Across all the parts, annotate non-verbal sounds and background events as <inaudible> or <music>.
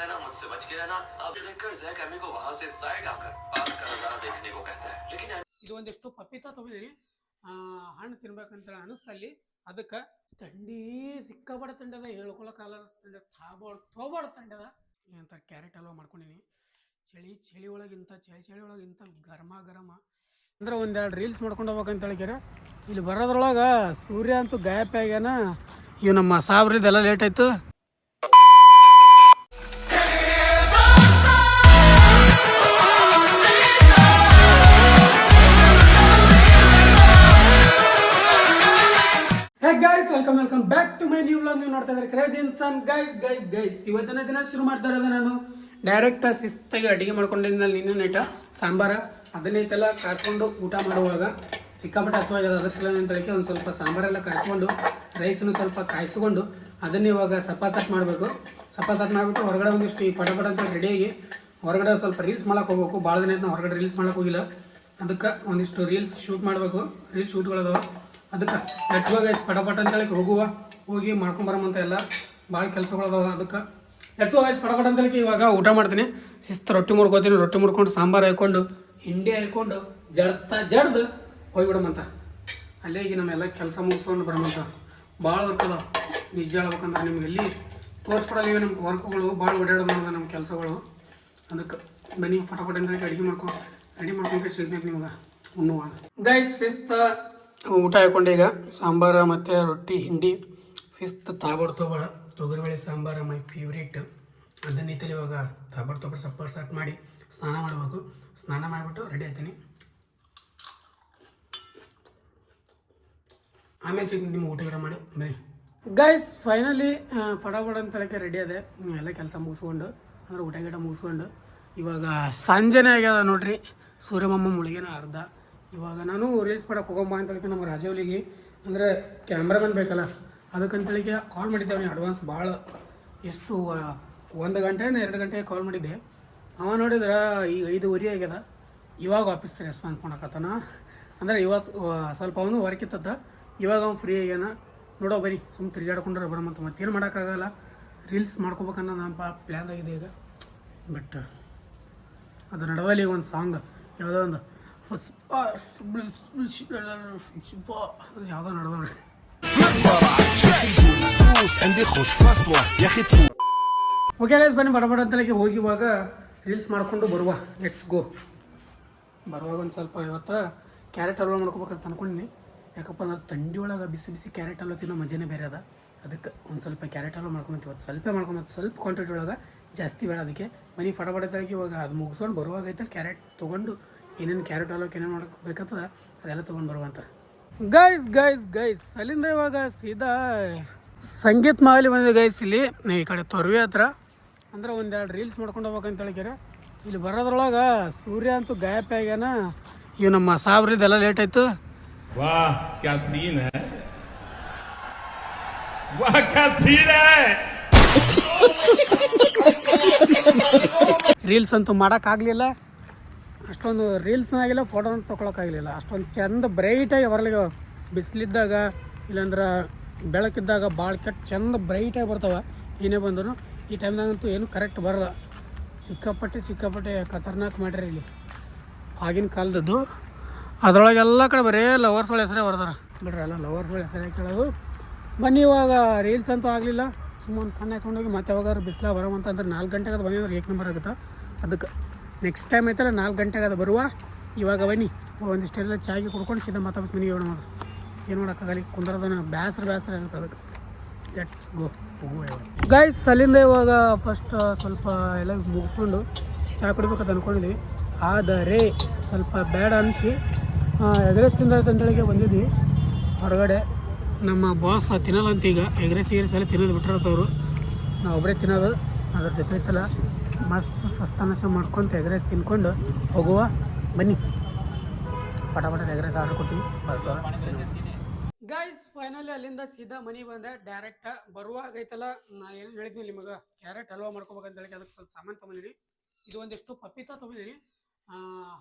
गया ना मुझसे बच गया ना अब देखकर जैक एमी को वहां से साइड आकर पास का नजारा देखने को कहता है लेकिन ಇದು ಒಂದಿಷ್ಟು ಪಪೀತಾ ತೊಗೊಂಡಿನಿ ಹಣ್ಣು ತಿನ್ಬೇಕಂತೇಳಿ ಅನಿಸ್ತಲ್ಲಿ ಅದಕ್ಕೆ ತಂಡಿ ಸಿಕ್ಕಾಬಡ ತಂಡದ ಹೇಳ್ಕೊಳಕಾಲ ತಂಡ ತಾಬಾಡ್ ತೋಬಾಡ್ ತಂಡದ ಅಂತ ಕ್ಯಾರೆಟ್ ಹಲ್ವಾ ಮಾಡ್ಕೊಂಡಿನಿ ಚಳಿ ಚಳಿ ಒಳಗಿಂತ ಚಳಿ ಚಳಿ ಒಳಗಿಂತ ಗರಮ ಗರಮ ಅಂದ್ರೆ ಒಂದೆರಡು ರೀಲ್ಸ್ ಮಾಡ್ಕೊಂಡು ಹೋಗ್ಬೇಕಂತ ಹೇಳಿಕ್ಯಾರ ಇಲ್ಲಿ ಬರೋದ್ರೊಳಗೆ ಸೂರ್ಯ ಅಂತೂ ಗಾಯಪ ಆಗ್ಯಾನ ಇವು ನಮ್ಮ ಸಾಬ್ರಿದೆಲ್ಲ ಲೇಟ್ ಆಯ್ತು Back to my new vlog ನೀವು ನೋಡ್ತಾ ಇದ್ದಾರೆ ಕ್ರೇಜ್ ಇನ್ಸನ್ ಗೈಸ್ ಗೈಸ್ ಗೈಸ್ ಇವತ್ತಿನ ದಿನ ಶುರು ಮಾಡ್ತಾ ಇರೋದು ನಾನು ಡೈರೆಕ್ಟ್ ಶಿಸ್ತಾಗಿ ಅಡುಗೆ ಮಾಡ್ಕೊಂಡಿದ್ದ ನಿನ್ನೆ ನೈಟ, ಸಾಂಬಾರ. ಅದನ್ನೈತೆಲ್ಲ ಕಾಯಿಸ್ಕೊಂಡು ಊಟ ಮಾಡುವಾಗ ಸಿಕ್ಕಾಪಟ್ಟೆ ಹಸುವಾಗಿದೆ ಅದರ ಸಲ ಹೇಳಿ ಒಂದು ಸ್ವಲ್ಪ ಸಾಂಬಾರೆಲ್ಲ ಕಾಯಿಸ್ಕೊಂಡು ರೈಸನ್ನು ಸ್ವಲ್ಪ ಕಾಯಿಸ್ಕೊಂಡು ಅದನ್ನು ಇವಾಗ ಸಪಾಸಟ್ ಸಟ್ ಮಾಡಬೇಕು. ಸಪಾಸಟ್ ಸಟ್ ಮಾಡಿಬಿಟ್ಟು ಹೊರಗಡೆ ಒಂದಿಷ್ಟು ಈ ಪಟಪಟ ಪಟ ಅಂತ ರೆಡಿಯಾಗಿ ಹೊರಗಡೆ ಸ್ವಲ್ಪ ರೀಲ್ಸ್ ಮಾಡೋಕೆ ಹೋಗ್ಬೇಕು. ಭಾಳ ದಿನ ಹೊರಗಡೆ ರೀಲ್ಸ್ ಮಾಡೋಕ್ಕೆ ಹೋಗಿಲ್ಲ. ಅದಕ್ಕೆ ಒಂದಿಷ್ಟು ರೀಲ್ಸ್ ಶೂಟ್ ಮಾಡಬೇಕು. ರೀಲ್ಸ್ ಶೂಟ್ಗಳದಾವ ಅದಕ್ಕೆ ಹೆಚ್ಚಿಗೆ ಹೆಚ್ಚು ಪಟಪಟ ಪಟ ಅಂತೇಳಿ ಹೋಗುವ, ಹೋಗಿ ಮಾಡ್ಕೊಂಬರಮಂತ ಎಲ್ಲ ಭಾಳ ಕೆಲಸಗಳದಾವ ಅದಕ್ಕೆ. ಹೆಚ್ಚುವಾಗ ಹೆಚ್ಚು ಪಟಪಟ ಅಂತೇಳಿ ಇವಾಗ ಊಟ ಮಾಡ್ತೀನಿ. ಶಿಸ್ತು ರೊಟ್ಟಿ ಮುರ್ಕೋತೀನಿ ರೊಟ್ಟಿ ಮುರ್ಕೊಂಡು ಸಾಂಬಾರು ಹಾಕೊಂಡು, ಹಿಂಡಿ ಹಾಕೊಂಡು ಜಡ್ತಾ ಜಡ್ದು ಹೋಗ್ಬಿಡಮಂತ. ಅಲ್ಲೇ ಈಗ ನಮ್ಮೆಲ್ಲ ಕೆಲಸ ಮುಗಿಸ್ಕೊಂಡು ಬರಮಂತ. ಭಾಳ ವರ್ಕ್ ಅದಾವ. ನಿಜ ಹೇಳ್ಬೇಕಂದ್ರೆ ನಿಮ್ಗೆ ಎಲ್ಲಿ ತೋರಿಸ್ಕೊಡಲ್ಲ ನಮ್ಮ ವರ್ಕ್ಗಳು ಭಾಳ ಓಡಾಡೋದು ನಮ್ಮ ಕೆಲಸಗಳು. ಅದಕ್ಕೆ ಬನ್ನಿ ಫಟಾಫಟ್ ಅಂದ್ರೆ ಅಡುಗೆ ಮಾಡ್ಕೊಂಡು ರೆಡಿ ಮಾಡ್ಕೊಂಡು ಸಿಗ್ತೈತೆ ನಿಮ್ಗೆ. ಉಣ್ಣುವಾಗ ಗೈಸ್ ಶಿಸ್ತ. ಊಟ ಹಾಕೊಂಡು ಈಗ. ಸಾಂಬಾರ ಮತ್ತು ರೊಟ್ಟಿ, ಹಿಂಡಿ, ಶಿಸ್ತು ತಾಬಡ್ ತೊಗೊಳ. ತೊಗರಿಬೇಳೆ ಸಾಂಬಾರ, ಮೈ ಫೇವ್ರೇಟ್ ಅದನ್ನ ಇತ್ತಲ್ಲಿ ಇವಾಗ ತಾಬಡ್ ತೊಬ್ರ ಸಪ್ಪ ಸ್ಟಾರ್ಟ್ ಮಾಡಿ ಸ್ನಾನ ಮಾಡಬೇಕು. ಸ್ನಾನ ಮಾಡಿಬಿಟ್ಟು ರೆಡಿ ಆಯ್ತೀನಿ. ಆಮೇಲೆ ಸಿಗ್ತೀನಿ ನಿಮ್ಮ ಊಟ ಗಿಡ ಮಾಡಿ. ಬನ್ನಿ. ಗೈಸ್ ಫೈನಲಿ ಫಟಾಫಟ ಅಂತ ಹೇಳಕ್ಕೆ ರೆಡಿ ಅದೆ ಎಲ್ಲ ಕೆಲಸ ಮುಗಿಸ್ಕೊಂಡು, ಅಂದ್ರೆ ಊಟ ಗಿಡ ಮುಗಿಸ್ಕೊಂಡು. ಇವಾಗ ಸಂಜೆನೇ ಆಗ್ಯದ ನೋಡ್ರಿ. ಸೂರ್ಯಮಮ್ಮ ಮುಳುಗಿನ ಅರ್ಧ. ಇವಾಗ ನಾನು ರೀಲ್ಸ್ ಮಾಡಕ್ಕೆ ಹೋಗಮ್ಮ ಅಂತ ಹೇಳಿ ನಮ್ಮ ರಾಜವಲಿಗೆ ಅಂದರೆ ಕ್ಯಾಮ್ರಾಮನ್ ಬೇಕಲ್ಲ, ಅದಕ್ಕಂತೇಳಿಗೆ ಕಾಲ್ ಮಾಡಿದ್ದೆ ಅಡ್ವಾನ್ಸ್ ಭಾಳ ಎಷ್ಟು ಒಂದು ಗಂಟೆ ಎರಡು ಗಂಟೆಗೆ ಕಾಲ್ ಮಾಡಿದ್ದೆ. ಅವ ನೋಡಿದ್ರೆ ಈಗ ಐದುವರೆ ಆಗ್ಯದ. ಇವಾಗ ವಾಪಸ್ ರೆಸ್ಪಾನ್ಸ್ ಮಾಡಕತ್ತಾನ. ಅಂದರೆ ಇವತ್ತು ಸ್ವಲ್ಪ ಅವನು ವರ್ಕ್ ಇತ್ತದ ಇವಾಗ ಅವ್ನು ಫ್ರೀ ಆಗ್ಯಾನ. ನೋಡೋ ಬರೀ ಸುಮ್ಮ ತಿರುಗಾಡ್ಕೊಂಡ್ರೆ ಬರಮಂತ ಮತ್ತೇನು ಮಾಡೋಕ್ಕಾಗಲ್ಲ. ರೀಲ್ಸ್ ಮಾಡ್ಕೋಬೇಕನ್ನೋ ಪಾ ಪ್ಲ್ಯಾನ್ ಆಗಿದೆ ಈಗ. ಬಟ್ ಅದು ನಡವಲ್ಲಿ ಒಂದು ಸಾಂಗ್ ಯಾವುದೋ ಒಂದು ಯಾವುದೋ ಓಕೆ ಗೈಸ್ ಬನ್ನಿ ಬಡಬಡ ಅಂತಲೇ ಹೋಗಿವಾಗ ರೀಲ್ಸ್ ಮಾಡಿಕೊಂಡು ಬರುವ. ಲೆಟ್ಸ್ ಗೋ ಬರುವಾಗ ಒಂದು ಸ್ವಲ್ಪ ಇವತ್ತು ಕ್ಯಾರೆಟ್ ಹಲ್ವಾ ಮಾಡ್ಕೋಬೇಕಂತ ಅನ್ಕೊಂಡಿನಿ. ಯಾಕಪ್ಪ ಅಂದ್ರೆ ಥಂಡಿ ಒಳಗೆ ಬಿಸಿ ಬಿಸಿ ಕ್ಯಾರೆಟ್ ಹಲ್ವಾ ತಿನ್ನೋ ಮಜಾನೇ ಬೇರೆ ಅದ. ಅದಕ್ಕೆ ಒಂದು ಸ್ವಲ್ಪ ಕ್ಯಾರೆಟ್ ಹಲ್ವಾ ಮಾಡ್ಕೊಂಡು ಇವತ್ತು ಸ್ವಲ್ಪ ಮಾಡ್ಕೊಂಡು ಸ್ವಲ್ಪ ಕ್ವಾಂಟಿಟಿ ಒಳಗೆ ಜಾಸ್ತಿ ಬೇಡ ಅದಕ್ಕೆ. ಮನೆ ಫಟಫಟದಾಗಿ ಇವಾಗ ಅದು ಮುಗಿಸ್ಕೊಂಡು ಬರುವಾಗ ಐತೆ ಕ್ಯಾರೆಟ್ ತೊಗೊಂಡು ಏನೇನು ಕ್ಯಾರೆಟ್ ಹಾಲಕ್ಕೆ ಏನೇನು ಮಾಡ್ಬೇಕಾಗ್ತದೆ ಅದೆಲ್ಲ ತೊಗೊಂಡು ಬರುವಂತ. ಗೈಸ್ ಗೈಸ್ ಗೈಸ್ ಅಲ್ಲಿಂದ ಇವಾಗ ಸೀದಾ ಸಂಗೀತ್ ಮಾಲಿ ಬಂದಿದೆ ಗೈಸ್ ಇಲ್ಲಿ. ಈ ಕಡೆ ತೊರವೆ ಹತ್ರ. ಅಂದ್ರೆ ಒಂದೆರಡು ರೀಲ್ಸ್ ಮಾಡ್ಕೊಂಡು ಹೋಗ್ಬೇಕಂತ ಹೇಳಿಕ್ಯಾರೆ ಇಲ್ಲಿ ಬರೋದ್ರೊಳಗೆ ಸೂರ್ಯ ಅಂತೂ ಗಾಯಪೆ ಆಗ್ಯಾನ. ಇವು ನಮ್ಮ ಸಾಬ್ರಿದೆಲ್ಲ ಲೇಟ್ ಆಯ್ತು. ಸೀನ್ ರೀಲ್ಸ್ ಅಂತೂ ಮಾಡೋಕ್ಕಾಗಲಿಲ್ಲ ಅಷ್ಟೊಂದು ರೀಲ್ಸ್ನಾಗಿಲ್ಲ ಫೋಟೋನ ತೊಗೊಳಕ್ಕಾಗಲಿಲ್ಲ ಅಷ್ಟೊಂದು ಚೆಂದ ಬ್ರೈಟಾಗಿ ಬರಲಿ ಬಿಸಿಲಿದ್ದಾಗ, ಇಲ್ಲಾಂದ್ರೆ ಬೆಳಕಿದ್ದಾಗ ಭಾಳ ಕೆಟ್ಟ ಚೆಂದ ಬ್ರೈಟಾಗಿ ಬರ್ತಾವೆ. ಏನೇ ಬಂದರೂ ಈ ಟೈಮ್ನಾಗಂತೂ ಏನು ಕರೆಕ್ಟ್ ಬರಲ್ಲ. ಸಿಕ್ಕಾಪಟ್ಟೆ ಸಿಕ್ಕಾಪಟ್ಟೆ ಖತರ್ನಾಕ್ ಮಾಡ್ರಿ ಇಲ್ಲಿ. ಆಗಿನ ಕಾಲದದ್ದು. ಅದ್ರೊಳಗೆ ಎಲ್ಲ ಕಡೆ ಬರೀ ಲವರ್ಸ್ಗಳ ಹೆಸರೇ ಬರ್ತಾರೆ. ಬಿಡ್ರಿ ಎಲ್ಲ ಲವರ್ಸ್ಗಳ ಹೆಸರೇ ಕೇಳೋದು. ಬನ್ನಿ ಇವಾಗ ರೀಲ್ಸ್ ಅಂತೂ ಆಗಲಿಲ್ಲ. ಸುಮ್ಮನೆ ಕಣ್ಣು ಹಾಸ್ಕೊಂಡೋಗಿ ಮತ್ತೆ ಯಾವಾಗಾದ್ರು ಬಿಸಿಲ ಬರೋ ಅಂತಂದ್ರೆ ನಾಲ್ಕು ಗಂಟೆಗೆ ಅದು ಬಂದಿದ್ರೆ ಏಕ್ ನಂಬರ್ ಆಗುತ್ತೆ? ಅದಕ್ಕೆ ನೆಕ್ಸ್ಟ್ ಟೈಮ್ ಐತಲ್ಲ, ನಾಲ್ಕು ಗಂಟೆಗೆ ಅದು ಬರುವ. ಇವಾಗ ಬನ್ನಿ ಒಂದಿಷ್ಟೆಲ್ಲ ಚಾಗಿ ಕುಡ್ಕೊಂಡು ಸೀದಾ ಮತ್ತೆ ಮನೆಗೆ ನೋಡೋಣ ಏನು ಮಾಡೋಕ್ಕಾಗಲಿ, ಕುಂದ್ರದನ ಬ್ಯಾಸ್ರ ಬ್ಯಾಸ್ರ ಆಗುತ್ತೆ ಅದಕ್ಕೆ. ಲೆಟ್ಸ್ ಗೋ ಹೋಗುವ ಗೈಸ್ ಅಲ್ಲಿಂದ ಇವಾಗ ಫಸ್ಟ್ ಸ್ವಲ್ಪ ಎಲ್ಲ ಮುಗಿಸ್ಕೊಂಡು ಚಹಾ ಕುಡಿಬೇಕಂತ ಅಂದ್ಕೊಂಡಿದ್ವಿ ಆದರೆ ಸ್ವಲ್ಪ ಬೇಡ ಅನಿಸಿ ಎಗ್ರೆಸ್ ತಿಂದಳಿಗೆ ಬಂದಿದ್ವಿ. ಹೊರಗಡೆ ನಮ್ಮ ಬಾಸ್ ತಿನ್ನಲ್ಲ ಅಂತ ಈಗ. ಎಗ್ರೆಸ್, ಗಿಗ್ರೆಸ್ ಎಲ್ಲ ತಿನ್ನೋದು ಅವರು. ನಾವು ಒಬ್ಬರೇ ತಿನ್ನೋದು, ಅದ್ರ ಜೊತೆ ಐತಲ್ಲ. ಮಸ್ತ್ ಸಸ್ತಾನಸ ಮಾಡ್ಕೊಂತ ಎಗ್ರೆಸ್ ತಿನ್ಕೊಂಡು ಹೋಗುವ. ಬನ್ನಿ. ಫಟಾಫಟ ಎಗ್ ರೈಸ್ ಆರ್ಡರ್ ಕೊಟ್ಟಿವಿ. ಗೈಸ್ ಫೈನಲಿ ಅಲ್ಲಿಂದ ಸೀದಾ ಮನೆಗೆ ಬಂದೆ. ಡೈರೆಕ್ಟ್ ಬರುವಾಗ ಐತಲ್ಲ ನಾ ಏನು ಹೇಳಿದ್ನಿ ನಿಮಗೆ? ಕ್ಯಾರೆಟ್ ಹಲ್ವಾ ಮಾಡ್ಕೋಬೇಕಂತ ಹೇಳಿ ಅದಕ್ಕೆ ಸ್ವಲ್ಪ ಸಾಮಾನು ತೊಗೊಂಡಿನಿ ಇದು ಒಂದಿಷ್ಟು ಪಪೀತಾ ತೊಗೊಂಡಿನಿ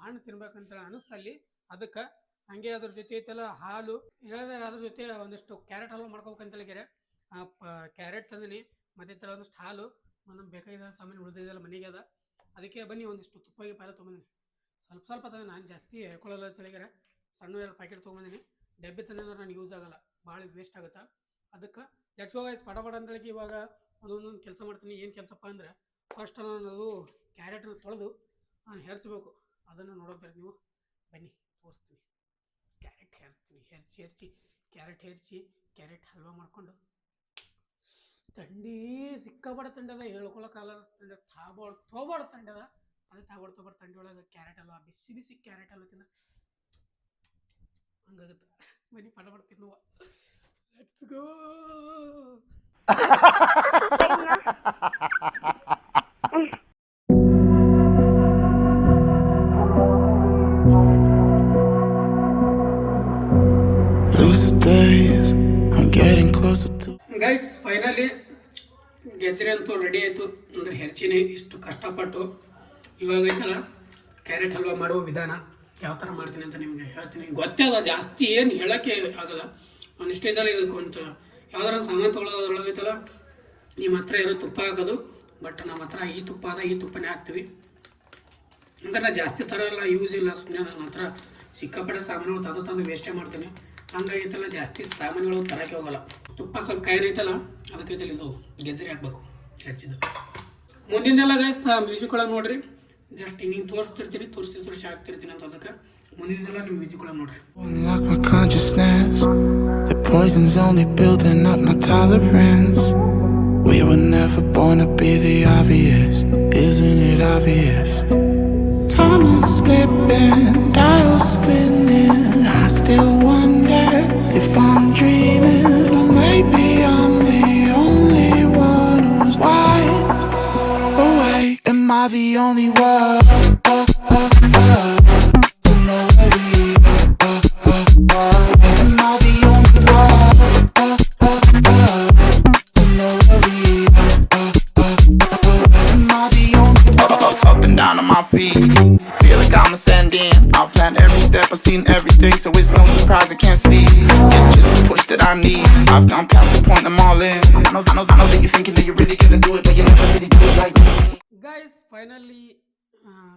ಹಣ್ಣು ತಿನ್ಬೇಕಂತೇಳಿ ಅನಿಸ್ತಾ ಅಲ್ಲಿ ಅದಕ್ಕೆ ಹಂಗೆ ಅದ್ರ ಜೊತೆ ಐತಲ್ಲ, ಹಾಲು. ಹೇಳಿದ್ರೆ ಅದ್ರ ಜೊತೆ ಒಂದಿಷ್ಟು ಕ್ಯಾರೆಟ್ ಹಲ್ವಾ ಮಾಡ್ಕೋಬೇಕಂತ ಹೇಳಿದ್ರೆ ಕ್ಯಾರೆಟ್ ತಂದಿನಿ. ಮತ್ತೆ ಒಂದಿಷ್ಟು ಹಾಲು. ನಮ್ಗೆ ಬೇಕಾಗಿದ್ದ ಸಾಮಾನು ಉಳಿದಿದೆಲ್ಲ ಮನೆಗೆ ಅದ. ಅದಕ್ಕೆ ಬನ್ನಿ ಒಂದಿಷ್ಟು ತುಪ್ಪಾಗಿ ಪಾಲ ತೊಗೊಂಬಂದಿನಿ. ಸ್ವಲ್ಪ ಸ್ವಲ್ಪ ತಂದೆ ನಾನು ಜಾಸ್ತಿ ಹೇಳ್ಕೊಳ್ಳಲ್ಲ ತಿಳಿಗಾರೆ ಸಣ್ಣ ಎರಡು ಪ್ಯಾಕೆಟ್ ತೊಗೊಂಬಂದಿನಿ. ಡಬ್ಬಿ ತಂದ್ರೆ ನನಗೆ ಯೂಸ್ ಆಗಲ್ಲ. ಭಾಳ ವೇಸ್ಟ್ ಆಗುತ್ತೆ? ಅದಕ್ಕೆ ಲೆಟ್ಸ್ ಗೋ ಗೈಸ್ ಪಟ ಪಟ ಅಂತೇಳಿ ಇವಾಗ ಒಂದೊಂದೊಂದು ಕೆಲಸ ಮಾಡ್ತೀನಿ. ಏನು ಕೆಲಸಪ್ಪ ಅಂದರೆ ಫಸ್ಟ್ ನಾನು ಅದು ಕ್ಯಾರೆಟನ್ನು ತೊಳೆದು ನಾನು ಹೆರ್ಚಬೇಕು. ಅದನ್ನು ನೋಡೋದ್ರಿ ನೀವು. ಬನ್ನಿ, ತೋರಿಸ್ತೀನಿ. ಕ್ಯಾರೆಟ್ ಹೆರ್ಚ್ತೀನಿ. ಹೆರ್ಚಿ ಹೆರ್ಚಿ. ಕ್ಯಾರೆಟ್ ಹೆರ್ಚಿ ಕ್ಯಾರೆಟ್ ಹಲ್ವಾ ಮಾಡ್ಕೊಂಡು ತಂಡಿ ಸಿಕ್ಕಾಬಡ ತಂಡದ ಹೇಳ್ಕೊಳಕ್ಕಾಗಲ್ಲ ತಂಡ ತಾಬಾಡ್ ತೋಬಾಡ್ ತಂಡದ. ಅದೇ ತಾಬಾಡ್ ತೋಬಾಡ್ ತಂಡಿ ಒಳಗೆ ಕ್ಯಾರೆಟ್ ಅಲ್ವಾ? ಬಿಸಿ ಬಿಸಿ ಕ್ಯಾರೆಟ್ ಅಲ್ಲ ತಿನ್ನ? ಹಂಗಾಗುತ್ತೆ. ಬನ್ನಿ ಪಡ ಪಡ ತಿನ್ನುವ ಲೆಟ್ಸ್ ಗೋ ಗೆಜ್ರೆ ಅಂತೂ ರೆಡಿ ಆಯಿತು. ಅಂದರೆ ಹೆರ್ಚಿನಿ ಇಷ್ಟು ಕಷ್ಟಪಟ್ಟು ಇವಾಗ ಐತಲ್ಲ ಕ್ಯಾರೆಟ್ ಹಲ್ವಾ ಮಾಡುವ ವಿಧಾನ ಯಾವ ಥರ ಮಾಡ್ತೀನಿ ಅಂತ ನಿಮಗೆ ಹೇಳ್ತೀನಿ. ಗೊತ್ತೇ ಅದ ಜಾಸ್ತಿ ಏನು ಹೇಳೋಕ್ಕೆ ಆಗಲ್ಲ. ಒಂದಿಷ್ಟು ಇದಲ್ಲ ಇದಕ್ಕೆ ಒಂದು ಯಾವ್ದಾರ ಸಾಮಾನು ತೊಗೊಳೋದ್ರೊಳಗೈತಲ್ಲ ನಿಮ್ಮ ಹತ್ರ ಇರೋ ತುಪ್ಪ ಹಾಕೋದು ಬಟ್ ನಮ್ಮ ಹತ್ರ ಈ ತುಪ್ಪ ಅದ, ಈ ತುಪ್ಪನೇ ಹಾಕ್ತೀವಿ. ಅಂದರೆ ನಾ ಜಾಸ್ತಿ ಥರ ಎಲ್ಲ ಯೂಸ್ ಇಲ್ಲ ಸುಮ್ಮನೆ ನನ್ನ ಹತ್ರ ಸಿಕ್ಕಾಪಟ್ಟೆ ಸಾಮಾನುಗಳು ತಂದು ತಂದು ವೇಸ್ಟೇ ಮಾಡ್ತೀನಿ. ಹಂಗಾಗೈತಲ್ಲ ಜಾಸ್ತಿ ಸಾಮಾನುಗಳು ತರಕ್ಕೆ ಹೋಗಲ್ಲ ತುಪ್ಪ ಸ್ವಲ್ಪ ಕಾಯಿನೈತಲ್ಲ ಅದಕ್ಕೈತಲ್ಲ ಇದು ಗೆಜರಿ ಹಾಕ್ಬೇಕು ಹೆಚ್ಚಿದ್ದು ಮುಂದಿಂದೆಲ್ಲ ಗೈಸ್ ಮ್ಯೂಸಿಕ್ ಒಳಗೆ ನೋಡ್ರಿ ಜಸ್ಟ್ ಹಿಂಗೆ ತೋರಿಸ್ತಿರ್ತೀನಿ ತೋರಿಸ್ತಿ ತೋರಿಸಿ ಹಾಕ್ತಿರ್ತೀನಿ ಅಂತ ಅದಕ್ಕೆ ಮುಂದಿಂದೆಲ್ಲ ನೀವು ಮ್ಯೂಸಿಕ್ ಒಳಗೆ ನೋಡ್ರಿ Unlock my consciousness. The poison's only building up my tolerance. We were never born to be the obvious. Isn't it obvious? Time is slipping, dials spinning. I still wonder Maybe I'm the only one who's wide awake. Am I the only one? Planned every step, I've seen everything, so it's no surprise I can't sleep. It's just the push that I need. I've gone past the point, I'm all in. I know, I know, I know that you're thinking that you're really gonna do it, but you never really do it like me. Guys, finally, uh,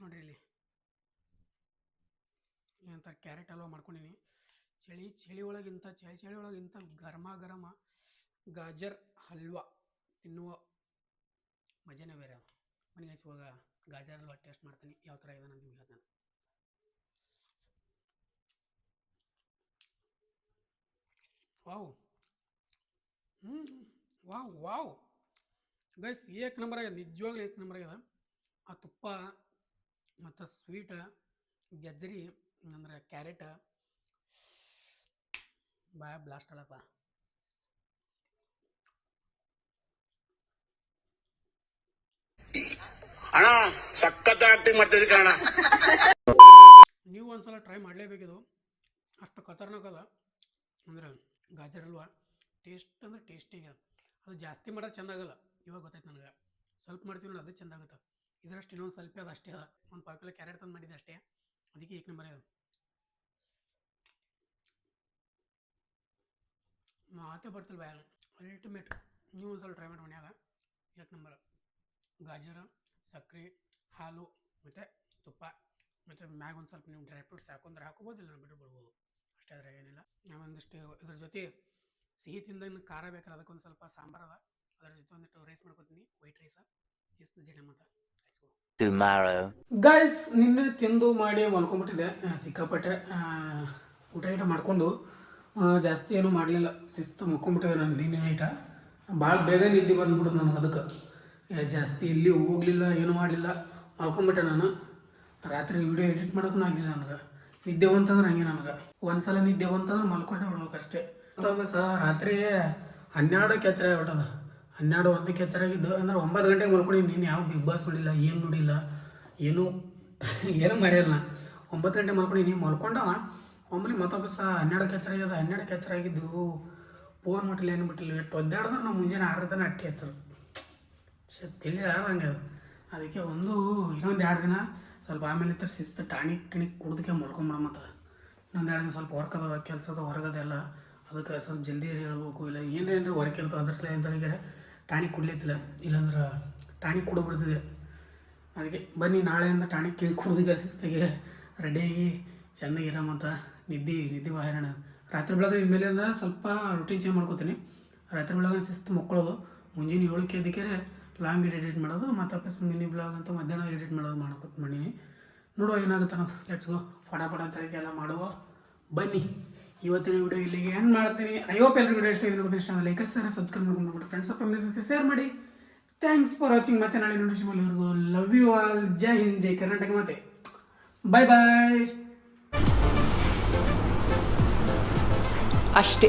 ಇಲ್ಲಿ really. Carrot halwa ಮಾಡ್ಕೊಂಡಿನಿ ಚಳಿ ಚಳಿ ಒಳಗಿಂತ ಚಳಿ ಚಳಿ ಒಳಗಿಂತ ಗರಮ ಗರಮ ಗಾಜರ್ ಹಲ್ವಾ ತಿನ್ನುವ ಮಜಾನೇ ಬೇರೆ ಮನೆಗೆ ಇವಾಗ ಗಾಜರ್ ಹಲ್ವಾ ಟೇಸ್ಟ್ ಮಾಡ್ತೀನಿ ಯಾವ ಥರ ಇದೆ ನಾನು ನಿಮ್ಗೆ ಹೇಳ್ತಾನೆ ವಾವ್. ಹ್ಞೂ ವಾವ್ ವಾವ್. ಗೈಸ್ ಏಕ್ ನಂಬರ್ ಆಗ್ಯದ ನಿಜವಾಗ್ಲೂ ಏಕ್ ನಂಬರ್ ಆಗ್ಯದ ಆ ತುಪ್ಪ ಮತ್ತು ಸ್ವೀಟ ಗೆಜ್ಜರಿ ಅಂದ್ರೆ ಕ್ಯಾರೆಟ ಬಾಯ ಬ್ಲಾಸ್ಟ್ ಅಲ್ಲತ್ತ ಅಣ್ಣ ಸಖತ್ ಆಕ್ಟಿಂಗ್ ಮಾಡ್ತಿದ್ದೆ ಕಣ ನೀವು ಒಂದ್ಸಲ ಟ್ರೈ ಮಾಡಲೇಬೇಕಿದು. ಅಷ್ಟು ಖತರ್ನಾಕ್ ಅದ. ಅಂದ್ರೆ ಗಾಜರ್ ಹಲ್ವಾ ಟೇಸ್ಟ್ ಅಂದ್ರೆ ಟೇಸ್ಟಿಗೆ ಅದು ಜಾಸ್ತಿ ಮಾಡೋದು ಚೆಂದಾಗಲ್ಲ ಇವಾಗ ಗೊತ್ತಾಯ್ತು ನನಗೆ. ಸ್ವಲ್ಪ ಮಾಡ್ತೀವಿ ನೋಡಿ, ಅದು ಚೆಂದಾಗುತ್ತೆ ಇದರಷ್ಟು ಇನ್ನೊಂದು ಸ್ವಲ್ಪ ಅದು ಅಷ್ಟೇ. ಅದ ಒಂದು ಪಾವು ಕ್ಯಾರೆಟ್ ತಂದು ಮಾಡಿದೆ ಅಷ್ಟೇ. ಅದಕ್ಕೆ ಏಕ್ ನಂಬರ್ ಮಾತೇ ಬರ್ತಿಲ್ಲ ಬ್ಯಾಗ ಅಲ್ಟಿಮೇಟ್ ನೀವು ಒಂದು ಸ್ವಲ್ಪ ಟ್ರೈ ಮಾಡಿ ಮನ್ಯಾಗ. ಏಕ್ ನಂಬರ್. ಗಾಜರ ಸಕ್ಕರೆ ಹಾಲು ಮತ್ತು ತುಪ್ಪ. ಮತ್ತು ಮ್ಯಾಗ ಒಂದು ಸ್ವಲ್ಪ ನೀವು ಡ್ರೈ ಫ್ರೂಟ್ಸ್ ಹಾಕೊಂಡ್ರೆ ಹಾಕೋಬೋದು ಇಲ್ಲ ಬಿಟ್ಟು ಬಿಡ್ಬೋದು ಅಷ್ಟೇ ಏನಿಲ್ಲ. ನಾನು ಒಂದಿಷ್ಟು ಇದ್ರ ಜೊತೆ ಸಿಹಿ ತಿಂದ ಖಾರ ಬೇಕಲ್ಲ ಅದಕ್ಕೊಂದು ಸ್ವಲ್ಪ ಸಾಂಬಾರು ಅದ ಅದ್ರ ಜೊತೆ ಒಂದಿಷ್ಟು ರೈಸ್ ಮಾಡ್ಕೊತೀನಿ ವೈಟ್ ರೈಸ ಜಡೆ tomorrow. ಗೈಸ್ ನಿನ್ನೆ ತಿಂದು ಮಾಡಿ ಮಲ್ಕೊಂಡ್ಬಿಟ್ಟಿದ್ದೆ ಸಿಕ್ಕಾಪಟ್ಟೆ ಊಟ ಗೀಟ ಮಾಡಿಕೊಂಡು ಜಾಸ್ತಿ ಏನೂ ಮಾಡಲಿಲ್ಲ. ಶಿಸ್ತು ಮಲ್ಕೊಂಡ್ಬಿಟ್ಟಿದ್ದೆ ನಾನು ನಿನ್ನೆ ನೈಟ ಭಾಳ ಬೇಗ ನಿದ್ದೆ ಬಂದ್ಬಿಡ್ತು ನನಗೆ ಅದಕ್ಕೆ. ಜಾಸ್ತಿ ಇಲ್ಲಿ ಹೋಗಲಿಲ್ಲ ಏನು ಮಾಡಲಿಲ್ಲ ಮಲ್ಕೊಂಡ್ಬಿಟ್ಟೆ ನಾನು. ರಾತ್ರಿ ವಿಡಿಯೋ ಎಡಿಟ್ ಮಾಡೋಕ್ಕೂ ಆಗಲಿಲ್ಲ ನನಗೆ. ನಿದ್ದೆ ಬಂತಂದ್ರೆ ಹಂಗೆ ನನಗೆ. ಒಂದ್ಸಲ ನಿದ್ದೆ ಬಂತಂದ್ರೆ ಮಲ್ಕೊಂಡೆ ಬಿಡ್ಬೇಕಷ್ಟೇ. ಅಷ್ಟೇ ರಾತ್ರಿ ಹನ್ನೆರಡು ಎಚ್ಚರ ಆಗ್ಬಿಟ್ಟದ. ಹನ್ನೆರಡು ಒಂದಕ್ಕೆ ಎಚ್ಚರಾಗಿದ್ದು ಅಂದ್ರೆ ಒಂಬತ್ತು ಗಂಟೆಗೆ ಮಲ್ಕೊಂಡು. ನೀನು ಯಾವ ಬಿಗ್ ಬಾಸ್ ನೋಡಿಲ್ಲ, ಏನು ನೋಡಿಲ್ಲ, ಏನೂ <laughs> ಏನೂ ಮಾಡಿಲ್ಲ. ಒಂಬತ್ತು ಗಂಟೆ ಮಲ್ಕೊಂಡು. ನೀನು ಮಲ್ಕೊಂಡವ ಒಮ್ಮೆ ಮತ್ತೊಬ್ಬ ಸಹ ಹನ್ನೆರಡಕ್ಕೆ ಆಗ್ಯದ. ಹನ್ನೆರಡಕ್ಕೆ ಎಚ್ಚರ ಆಗಿದ್ದು ಫೋನ್ ಮುಟ್ಟಿಲ್ಲ ಏನು ಬಿಟ್ಟಿಲ್ಲ ಎಷ್ಟು ಒದ್ದಾಡಿದ್ರೆ ನಾವು ಮುಂಜಾನೆ ಆರು ತನಕ ಅಟ್ಟಿ ಹಚ್ಚರು ಚ ತಿಳಿ ಹಂಗೆ ಅದು. ಅದಕ್ಕೆ ಒಂದು, ಇನ್ನೊಂದು ಎರಡು ದಿನ ಸ್ವಲ್ಪ ಆಮೇಲೆ ಇತ್ತು ಶಿಸ್ತು, ಟಾಣಿಕ್ ಟಿಣಿಕ್ ಕುಡ್ದಕ್ಕೆ ಮಲ್ಕೊಂಬಿಡ ಮತ್ತು ಇನ್ನೊಂದು ಎರಡು ದಿನ ಸ್ವಲ್ಪ ವರ್ಕ್ ಅದಾವ ಕೆಲಸದ ಹೊರಗದೆಲ್ಲ ಅದಕ್ಕೆ ಸ್ವಲ್ಪ ಜಲ್ದಿ ಹೇಳ್ಬೇಕು, ಇಲ್ಲ ಏನೇ ಏನರ ವರ್ಕ್ ಇರ್ತವೆ ಅದ್ರ ಸಲ ಅಂತ ಟಾಣಿ ಟಾನಿಕ್ ಕುಡ್ಲಿತ್ತಿಲ್ಲ ಇಲ್ಲಾಂದ್ರೆ ಟಾನಿಕ್ ಕುಡಿದ್ಬಿಡ್ತಿದೆ ಅದಕ್ಕೆ ಬನ್ನಿ ನಾಳೆಯಿಂದ ಟಾನಿಕ್ ಕೇಳಿ ಕುಡಿದಿಗೆ ಶಿಸ್ತಿಗೆ. ರೆಡಿಯಾಗಿ ಚೆನ್ನಾಗಿರ ಮತ್ತು ನಿದ್ದೆ ನಿದ್ದೆ ಹೈರಾಣ. ರಾತ್ರಿ ಬೆಳಗ್ಗೆ ಅಂದ್ರೆ ಸ್ವಲ್ಪ ರುಟೀನ್ ಚೇಂಜ್ ಮಾಡ್ಕೋತೀನಿ. ರಾತ್ರಿ ಬೆಳಗ್ಗೆ ಶಿಸ್ತು ಮಕ್ಕಳೋದು ಮುಂಜಾನೆ ಏಳಕ್ಕೆ ಎದ್ದಕ್ಕೆ ಲಾಂಗ್ ಎಡಿಟ್ ಮಾಡೋದು, ಮತ್ತು ವಾಪಸ್ ಮಿನಿ ಬ್ಲಾಗ್ ಅಂತ ಮಧ್ಯಾಹ್ನ ಎಡಿಟ್ ಮಾಡೋದು ಮಾಡ್ಕೊತ ಮಾಡೀನಿ ನೋಡುವ ಏನಾಗುತ್ತೆ ಅನ್ನೋದು ಲೆಟ್ಸ್ ಗೋ ಫಟ ಫಟ ಅಂತ ಎಲ್ಲ ಮಾಡುವ. ಬನ್ನಿ. ಇವತ್ತಿನ ವಿಡಿಯೋ ಇಲ್ಲಿಗೆ ಏನು ಮಾಡ್ತೀನಿ. ಐ ಹೋಪ್ ಎಲ್ಲರಿಗೂ ವಿಡಿಯೋ ಇಷ್ಟ ಆಗಿದೆ. ಇಷ್ಟ ಲೈಕ್ ಸರ್ ಸಬ್ಸ್ಕ್ರೈಬ್ ಮಾಡ್ಕೊಂಡು ಫ್ರೆಂಡ್ಸ್ ಫ್ಯಾಮಿಲಿ ಜೊತೆ ಶೇರ್ ಮಾಡಿ. ಥ್ಯಾಂಕ್ಸ್ ಫಾರ್ ವಾಚಿಂಗ್ ಮತ್ತೆ ನಾಳೆ ನೋಡಿ ಎಲ್ಲರಿಗೂ ಲವ್ ಯು ಆಲ್ ಜೈ ಹಿಂದ್, ಜೈ ಕರ್ನಾಟಕ ಮತ್ತೆ ಬಾಯ್ ಬಾಯ್ ಅಷ್ಟೇ.